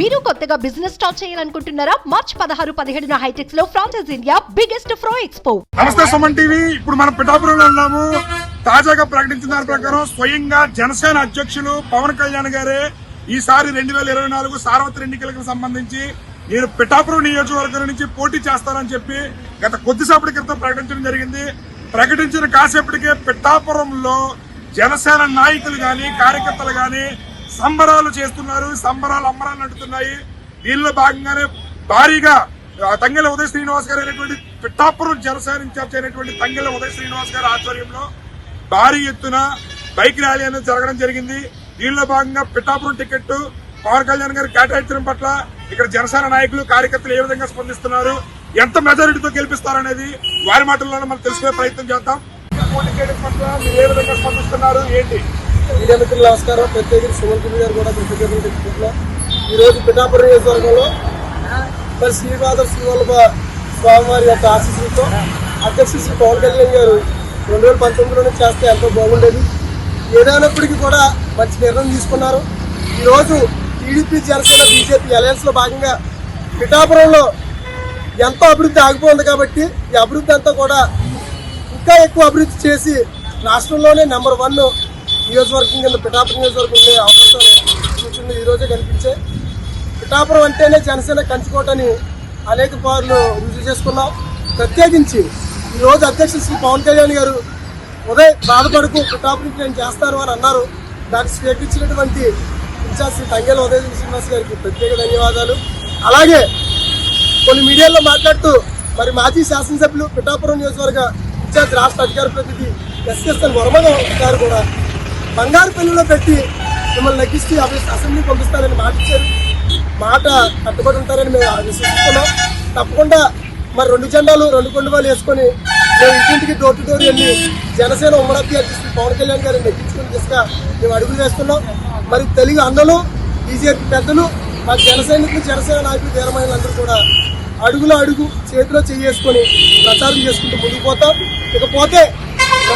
మీరు కొత్తగా business start చేయాలనుకుంటున్నారా? మార్చ్ పదహారు పదిహేడున హైటెక్స్లో ఫ్రాన్సెస్ ఇండియా బిగ్గెస్ట్ ఫ్రో ఎక్స్పో నమస్తే సుమన్ టీవీ. ఇప్పుడు మనం పిఠాపురంలో ఉన్నాము. తాజాగా ప్రకటించిన దాని ప్రకారం స్వయంగా జనసేన అధ్యక్షులు పవన్ కళ్యాణ్ గారే ఈసారి రెండు వేల ఇరవై నాలుగు సార్వత్రిక ఎన్నికలకు సంబంధించి నేను పిఠాపురం నియోజకవర్గం నుంచి పోటీ చేస్తానని చెప్పి గత కొద్దిసేపటి క్రితం ప్రకటించడం జరిగింది. ప్రకటించిన కాసేపటికే పిఠాపురంలో జనసేన నాయకులు గాని కార్యకర్తలు గాని సంబరాలు చేస్తున్నారు సంబరాలు అమ్మరాలు నడుతున్నాయి దీనిలో భాగంగానే భారీగా తంగెల ఉదయ శ్రీనివాస్ గారు అయినటువంటి పిఠాపురం జనసేన ఇన్ఛార్జ్ అయినటువంటి తంగెల ఉదయ శ్రీనివాస్ గారి ఆధ్వర్యంలో భారీ ఎత్తున బైక్ ర్యాలీ అనేది జరగడం జరిగింది. దీనిలో భాగంగా పిఠాపురం టికెట్ పవన్ కళ్యాణ్ గారు కేటాయించడం పట్ల ఇక్కడ జనసేన నాయకులు కార్యకర్తలు ఏ విధంగా స్పందిస్తున్నారు ఎంత మెజారిటీతో గెలిపిస్తారనేది వారి మాటల్లోనే మనం తెలుసుకునే ప్రయత్నం చేద్దాం. పోటీ పట్ల మీరు ఏ విధంగా స్పందిస్తున్నారు ఏంటి? మీడియా మిత్రులు నమస్కారం. ప్రత్యేకించి సుమన్ కుమార్ గారు కూడా కృతజ్ఞతలు తెలుపుకుంటున్నాం. ఈ రోజు పిఠాపురం నియోజకవర్గంలో మరి శ్రీపాద శ్రీవల్లభ స్వామివారి యొక్క ఆశీస్సులతో అధ్యక్షుడు శ్రీ పవన్ కళ్యాణ్ గారు రెండు వేల పంతొమ్మిదిలోనే చేస్తే ఎంతో బాగుండేది. ఏదైనప్పటికీ కూడా మంచి నిర్ణయం తీసుకున్నారు. ఈరోజు టీడీపీ జనసేన బీజేపీ అలయన్స్లో భాగంగా పిఠాపురంలో ఎంతో అభివృద్ధి ఆగిపోయింది కాబట్టి ఈ అభివృద్ధి అంతా కూడా ఇంకా ఎక్కువ అభివృద్ధి చేసి రాష్ట్రంలోనే నెంబర్ వన్ నియోజకవర్గం కింద పిఠాపురం నియోజకవర్గం ఉండే అవకాశం సూచనలు ఈరోజే కనిపించే కనిపించాయి. పిఠాపురం అంటేనే జనసేన కంచుకోటని అనేక పార్లు రుజువు చేసుకున్నాం. ప్రత్యేకించి ఈరోజు అధ్యక్షుడు శ్రీ పవన్ కళ్యాణ్ గారు ఉదయ్ బాధపడుకు పిఠాపురం నేను చేస్తాను అని అన్నారు. దానికి స్వీకరించినటువంటి ఇన్ఛార్జ్ శ్రీ తంగేల ఉదయ్ శ్రీనివాస్ గారికి ప్రత్యేక ధన్యవాదాలు. అలాగే కొన్ని మీడియాల్లో మాట్లాడుతూ మరి మాజీ శాసనసభ్యులు పిఠాపురం నియోజకవర్గ ఇన్ఛార్జ్ రాష్ట్ర అధికార ప్రతినిధి ఎస్ఎస్ఎన్ వర్మ గారు కూడా బంగారు పెళ్ళిలో పెట్టి మిమ్మల్ని లెక్కిస్తూ అసెంబ్లీ పంపిస్తారని మాట ఇచ్చారు. మాట కట్టుబడి ఉంటారని మేము విశ్వసిస్తున్నాం తప్పకుండా మరి రెండు జెండాలు రెండు కొండవాళ్ళు వేసుకొని మేము ఇంటింటికి డోర్ టు డోర్ వెళ్ళి జనసేన ఉమ్మడి అభ్యర్థి పవన్ కళ్యాణ్ గారిని నెగ్గించుకుని దిశగా మేము అడుగులు వేస్తున్నాం. మరి తెలుగు అన్నలు బీజేపీ పెద్దలు మా జనసైనికులు జనసేన నాయకులు తీరమైన అందరూ కూడా అడుగులో అడుగు చేతిలో చేసుకొని ప్రచారం చేసుకుంటూ ముందుకు పోతాం. ఇకపోతే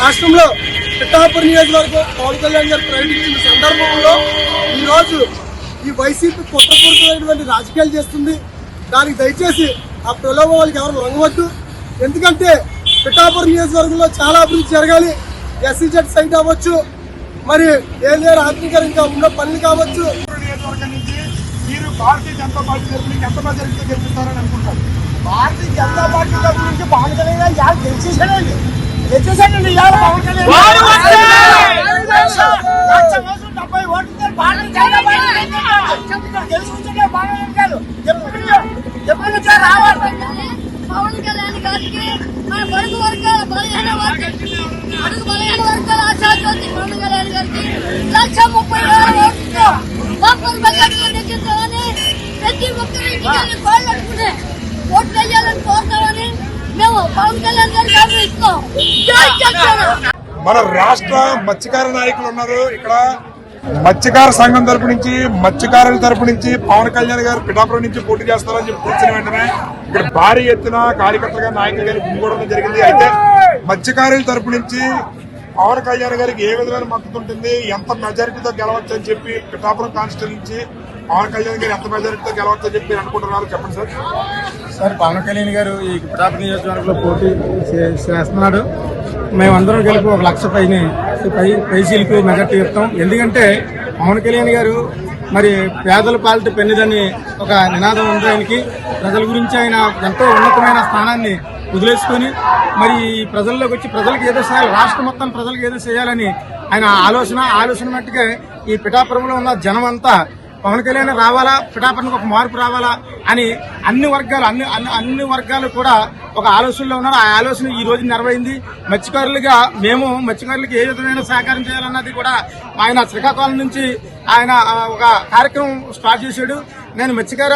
రాష్ట్రంలో పిఠాపూర్ నియోజకవర్గం పవన్ కళ్యాణ్ గారు ప్రకటించిన సందర్భంలో ఈరోజు ఈ వైసీపీ కుట్రపూరితమైనటువంటి రాజకీయాలు చేస్తుంది. దానికి దయచేసి ఆ ప్రలోభం వాళ్ళకి ఎవరు లొంగవద్దు. ఎందుకంటే పిఠాపూర్ నియోజకవర్గంలో చాలా అభివృద్ధి జరగాలి. ఎస్సీజెడ్ సైట్ అవ్వచ్చు. మరి ఏలేరు ఆత్మీకరణ ఇంకా ఉన్న పనులు కావచ్చు. నియోజకవర్గం నుంచి మీరు భారతీయ జనతా పార్టీ తరఫు నుంచి ఎంత మెజారిటీతో గెలిపిస్తారని అనుకుంటారు? భారతీయ జనతా పార్టీ తరఫు నుంచి పవన్ కళ్యాణ్ గారు గెలిచేసాడండి గెలిచేసాడండి ఇవాళ పవన్ కళ్యాణ్ లక్ష ఓట్లు, డెబ్బై ఓట్లతో భారతీయ జనతా పార్టీ గెలుచుకుంటే పవన్ కళ్యాణ్ గారు ఎప్పుడు ఎప్పుడు నుంచో రావాలి పవన్ కళ్యాణ్ గారికి మన బడుగు వర్గాల బలహీన వర్గాల అడుగు బలహీన వర్గాల ఆశాజ్యోతి పవన్ కళ్యాణ్ గారికి లక్ష ముప్పై వేల ఓట్లతో లోపల బడ్జెట్లో నెగ్గించాలని ప్రతి ఒక్కరి ఇంటికి కోళ్ళు అడుగునే ఓట్లు వేయాలని కోరుతామని మన రాష్ట్ర మత్స్యకార నాయకులు ఉన్నారు. ఇక్కడ మత్స్యకార సంఘం తరపు నుంచి మత్స్యకారుల తరపు నుంచి పవన్ కళ్యాణ్ గారు పిఠాపురం నుంచి పోటీ చేస్తారని చెప్పి కూర్చుని వెంటనే ఇక్కడ భారీ ఎత్తున కార్యకర్తలుగా నాయకులు గారు గుమిగూడడం జరిగింది. అయితే మత్స్యకారుల తరపు నుంచి పవన్ కళ్యాణ్ గారికి ఏ విధమైన మద్దతు ఉంటుంది? ఎంత మెజారిటీతో గెలవచ్చు అని చెప్పి పిఠాపురం కాన్స్టిట్యూన్సీ పవన్ కళ్యాణ్ గారు ఎంత మెజారిటీతో గెలవచ్చు చెప్పి మీరు అనుకుంటున్నారు చెప్పండి సార్. సార్ పవన్ కళ్యాణ్ గారు ఈ పిఠాపు నియోజకవర్గంలో పోటీ చేస్తున్నాడు. మేమందరం కలిపి ఒక లక్ష పైన పై పైసీలకు మెజార్టీ ఇస్తాం ఎందుకంటే పవన్ కళ్యాణ్ గారు మరి పేదల పాలిట పెన్నిదని ఒక నినాదం ఉంది ఆయనకి. ప్రజల గురించి ఆయన ఎంతో ఉన్నతమైన స్థానాన్ని వదిలేసుకొని మరి ఈ ప్రజల్లోకి వచ్చి ప్రజలకు ఏదో చేయాలి రాష్ట్ర మొత్తం ప్రజలకు ఏదో చేయాలని ఆయన ఆలోచన ఆలోచన మట్టుకే ఈ పిఠాపురంలో ఉన్న జనం అంతా పవన్ కళ్యాణ్ రావాలా? పిఠాపురానికి ఒక మార్పు రావాలా? అని అన్ని వర్గాలు అన్ని అన్ని అన్ని వర్గాలు కూడా ఒక ఆలోచనలో ఉన్నారు. ఆ ఆలోచన ఈ రోజు నెరవేరింది. మత్స్యకారులుగా మేము మత్స్యకారులకు ఏ విధమైన సహకారం చేయాలన్నది కూడా ఆయన శ్రీకాకుళం నుంచి ఆయన ఒక కార్యక్రమం స్టార్ట్ చేశాడు. నేను మత్స్యకార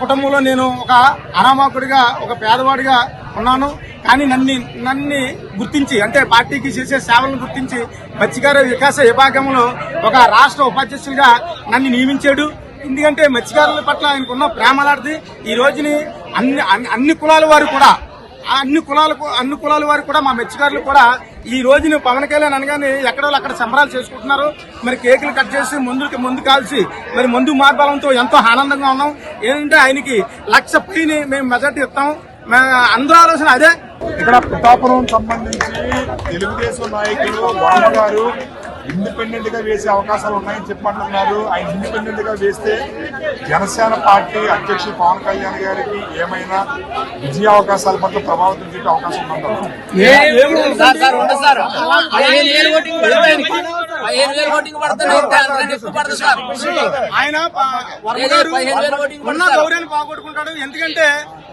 కుటుంబంలో నేను ఒక అనామకుడిగా ఒక పేదవాడిగా ఉన్నాను. కానీ నన్ను నన్ను గుర్తించి అంటే పార్టీకి చేసే సేవలను గుర్తించి మత్స్యకార వికాస విభాగంలో ఒక రాష్ట్ర ఉపాధ్యక్షుడిగా నన్ను నియమించాడు. ఎందుకంటే మత్స్యకారుల పట్ల ఆయనకున్న ప్రేమలాడిది ఈ రోజుని అన్ని అన్ని- అన్ని కులాల వారు కూడా అన్ని కులాలకు అన్ని కులాల వారికి కూడా మా మెచ్చుకారులు కూడా ఈ రోజుని పవన్ కళ్యాణ్ అనగానే ఎక్కడో అక్కడ సంబరాలు చేసుకుంటున్నారు. మరి కేకులు కట్ చేసి ముందుకి ముందు కాల్చి మరి ముందు మార్బలంతో ఎంతో ఆనందంగా ఉన్నాం. ఏంటంటే ఆయనకి లక్ష పైని మేము మెజార్టీ ఇస్తాం. అందరూ ఆలోచన అదే. ఇక్కడ పిఠాపురం సంబంధించి తెలుగుదేశం నాయకులు బామ్మగారు ఇండిపెండెంట్గా వేసే అవకాశాలు ఉన్నాయని చెప్పంటున్నారు ఆయన ఇండిపెండెంట్గా వేస్తే జనసేన పార్టీ అధ్యక్షుడు పవన్ కళ్యాణ్ గారికి ఏమైనా విజయ అవకాశాల పట్ల ప్రభావితం చూపే అవకాశం ఉందంటారు సార్ ఆయన ఉన్న. గౌరవాన్ని ఎందుకంటే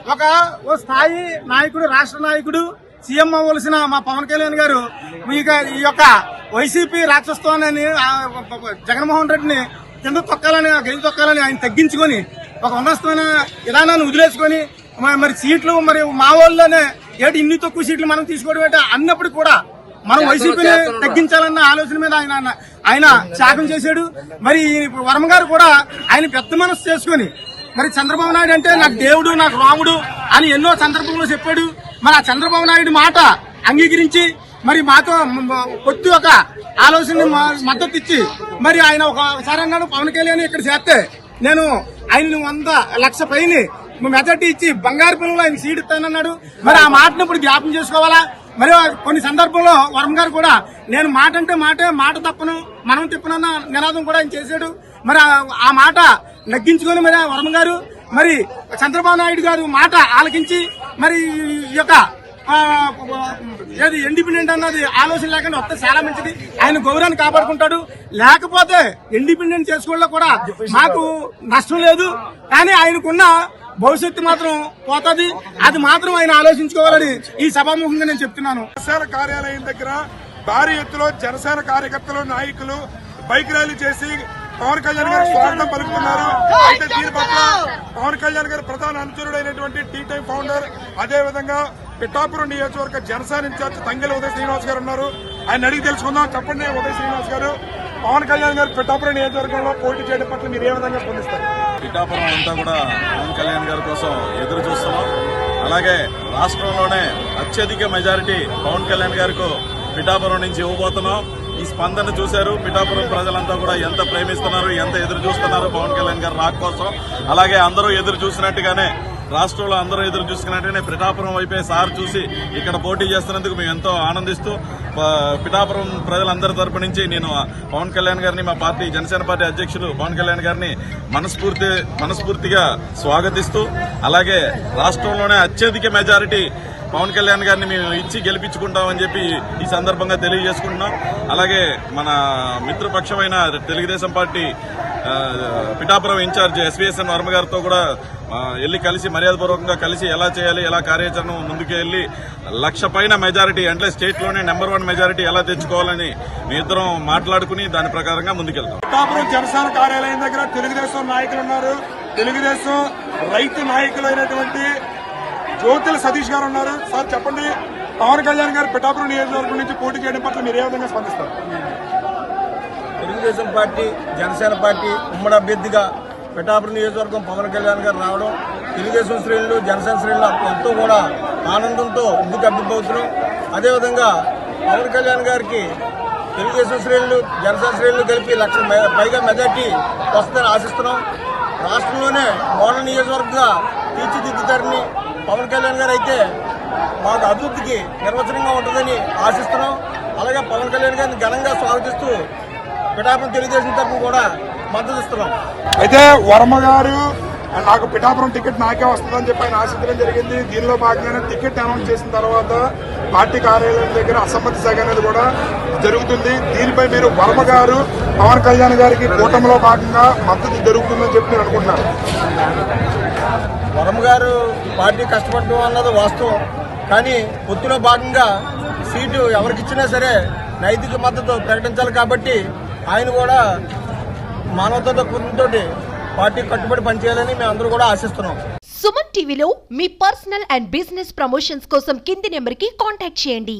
ఒక ఓ స్థాయి నాయకుడు రాష్ట్ర నాయకుడు సీఎం అవ్వవలసిన మా పవన్ కళ్యాణ్ గారు మీకు ఈ యొక్క వైసీపీ రాక్షస్తోనని జగన్మోహన్ రెడ్డిని కింద తొక్కాలని గెలి తొక్కాలని ఆయన తగ్గించుకొని ఒక ఉన్నతమైన విధానాన్ని వదిలేసుకొని మరి సీట్లు మరి మా వాళ్ళనే ఏంటి ఇన్ని తక్కువ సీట్లు మనం తీసుకోవడం ఏంటి అన్నప్పుడు కూడా మనం వైసీపీని తగ్గించాలన్న ఆలోచన మీద ఆయన ఆయన త్యాగం చేశాడు. మరి ఇప్పుడు వర్మ గారు కూడా ఆయన పెద్ద మనసు చేసుకుని మరి చంద్రబాబు నాయుడు అంటే నాకు దేవుడు నాకు రాముడు అని ఎన్నో సందర్భంలో చెప్పాడు. మరి చంద్రబాబు నాయుడు మాట అంగీకరించి మరి మాతో కొద్ది ఒక ఆలోచన మద్దతు ఇచ్చి మరి ఆయన ఒకసారి అన్నాడు పవన్ కళ్యాణ్ ఇక్కడ చేస్తే నేను ఆయన వంద లక్ష పైన మెజార్టీ ఇచ్చి బంగారు పిల్లలు ఆయన సీట్ ఇస్తానన్నాడు. మరి ఆ మాటను ఇప్పుడు జ్ఞాపం చేసుకోవాలా? మరి కొన్ని సందర్భంలో వరం గారు కూడా నేను మాట అంటే మాటే మాట తప్పను మనం తిప్పనన్న నినాదం కూడా ఆయన చేశాడు. మరి ఆ- మాట నగ్గించుకొని మరి ఆ వరం గారు మరి చంద్రబాబు నాయుడు గారు మాట ఆలకించి మరి ఈ యొక్క ఏది ఇండిపెండెంట్ అన్నది ఆలోచన లేకుండా వస్తే చాలా మంచిది. ఆయన గౌరవాన్ని కాపాడుకుంటాడు. లేకపోతే ఇండిపెండెంట్ చేసుకోవడంలో కూడా మాకు నష్టం లేదు. కానీ ఆయనకున్న భవిష్యత్తు మాత్రం పోతుంది. అది మాత్రం ఆయన ఆలోచించుకోవాలని ఈ సభాముఖంగా నేను చెప్తున్నాను. కార్యాలయం దగ్గర భారీ ఎత్తులో జనసేన కార్యకర్తలు నాయకులు బైక్ ర్యాలీ చేసి పవన్ కళ్యాణ్ గారికి స్వాగతం పలుకుతున్నారు. అయితే దీని పట్ల పవన్ కళ్యాణ్ గారి ప్రధాన అనుచరుడైనటువంటి టీ టైం ఫౌండర్ అదే విధంగా పిఠాపురం నియోజకవర్గ జనసేన ఇన్ఛార్జ్ తంగెల ఉదయ శ్రీనివాస్ గారు ఉన్నారు. ఆయన అడిగి తెలుసుకుందాం. చెప్పండి ఉదయ శ్రీనివాస్ గారు. పవన్ కళ్యాణ్ గారు పిఠాపురం నియోజకవర్గంలో పోటీ చేయడం పట్ల మీరు ఏ విధంగా స్పందిస్తారు? పిఠాపురం అంతా కూడా పవన్ కళ్యాణ్ గారి కోసం ఎదురు చూస్తున్నాం. అలాగే రాష్ట్రంలోనే అత్యధిక మెజారిటీ పవన్ కళ్యాణ్ గారికి పిఠాపురం నుంచి ఇవ్వబోతున్నాం. ఈ స్పందన చూశారు. పిఠాపురం ప్రజలంతా కూడా ఎంత ప్రేమిస్తున్నారు ఎంత ఎదురు చూస్తున్నారు పవన్ కళ్యాణ్ గారు రాక్ కోసం. అలాగే అందరూ ఎదురు చూసినట్టుగానే రాష్ట్రంలో అందరూ ఎదురు చూసుకున్నట్టుగానే పిఠాపురం వైపే సార్ చూసి ఇక్కడ పోటీ చేస్తున్నందుకు మేము ఎంతో ఆనందిస్తూ పిఠాపురం ప్రజలందరి తరపు నుంచి నేను పవన్ కళ్యాణ్ గారిని మా పార్టీ జనసేన పార్టీ అధ్యక్షులు పవన్ కళ్యాణ్ గారిని మనస్ఫూర్తి మనస్ఫూర్తిగా స్వాగతిస్తూ అలాగే రాష్ట్రంలోనే అత్యధిక మెజారిటీ పవన్ కళ్యాణ్ గారిని మేము ఇచ్చి గెలిపించుకుంటామని చెప్పి ఈ సందర్భంగా తెలియజేసుకుంటున్నాం. అలాగే మన మిత్రపక్షమైన Telugu Desam party Pithapuram in charge SVSN Varma గారితో కూడా వెళ్ళి కలిసి మర్యాదపూర్వకంగా కలిసి ఎలా చేయాలి ఎలా కార్యాచరణ ముందుకు వెళ్ళి లక్ష పైన మెజారిటీ అంటే స్టేట్లోనే నెంబర్ వన్ మెజారిటీ ఎలా తెచ్చుకోవాలని మీ ఇద్దరం మాట్లాడుకుని దాని ప్రకారంగా ముందుకెళ్తాం. పిఠాపురం జనసేన కార్యాలయం దగ్గర తెలుగుదేశం నాయకులు ఉన్నారు. తెలుగుదేశం రైతు నాయకులైనటువంటి జ్యోతుల సతీష్ గారు ఉన్నారు? సార్ చెప్పండి. పవన్ కళ్యాణ్ గారు పిఠాపురం నియోజకవర్గం నుంచి పోటీ చేయడం పట్ల మీరు ఏ విధంగా స్పందిస్తారు? తెలుగుదేశం పార్టీ జనసేన పార్టీ ఉమ్మడి అభ్యర్థిగా పిఠాపురం నియోజకవర్గం పవన్ కళ్యాణ్ గారు రావడం తెలుగుదేశం శ్రేణులు జనసేన శ్రేణులు ఎంతో కూడా ఆనందంతో ముందుకు అభ్యర్థవుతున్నాం అదేవిధంగా పవన్ కళ్యాణ్ గారికి తెలుగుదేశం శ్రేణులు జనసేన శ్రేణులు కలిపి లక్ష పైగా మెజార్టీ వస్తుందని ఆశిస్తున్నాం. రాష్ట్రంలోనే మోడల్ నియోజకవర్గంగా తీర్చిదిద్దుతారని పవన్ కళ్యాణ్ గారు అయితే మాకు అభివృద్ధికి నిర్వచనంగా ఉంటుందని ఆశిస్తున్నాం. అలాగే పవన్ కళ్యాణ్ గారిని ఘనంగా స్వాగతిస్తూ పిఠాపురం తెలుగుదేశం తరఫున కూడా మద్దతు ఇస్తున్నాం. అయితే వర్మ గారు నాకు పిఠాపురం టికెట్ నాకే వస్తుందని చెప్పి ఆయన ఆశించడం జరిగింది. దీనిలో భాగంగానే టికెట్ అనౌన్స్ చేసిన తర్వాత పార్టీ కార్యాలయం దగ్గర అసమ్మతి సగ అనేది కూడా జరుగుతుంది. దీనిపై మీరు వర్మ గారు పవన్ కళ్యాణ్ గారికి కూటమిలో భాగంగా మద్దతు జరుగుతుందని చెప్పి అనుకుంటున్నారు వరం గారు పార్టీ కష్టపడడం అన్నది వాస్తవం. కానీ పొత్తులో భాగంగా సీటు ఎవరికిచ్చినా సరే నైతిక మద్దతు ప్రకటించాలి కాబట్టి ఆయన కూడా మానవతతో కుటుంబంతో పార్టీ కట్టుబడి పనిచేయాలని మేము అందరూ కూడా ఆశిస్తున్నాం. సుమన్ టీవీలో మీ పర్సనల్ అండ్ బిజినెస్ ప్రమోషన్స్ కోసం కింది నెంబర్కి కాంటాక్ట్ చేయండి.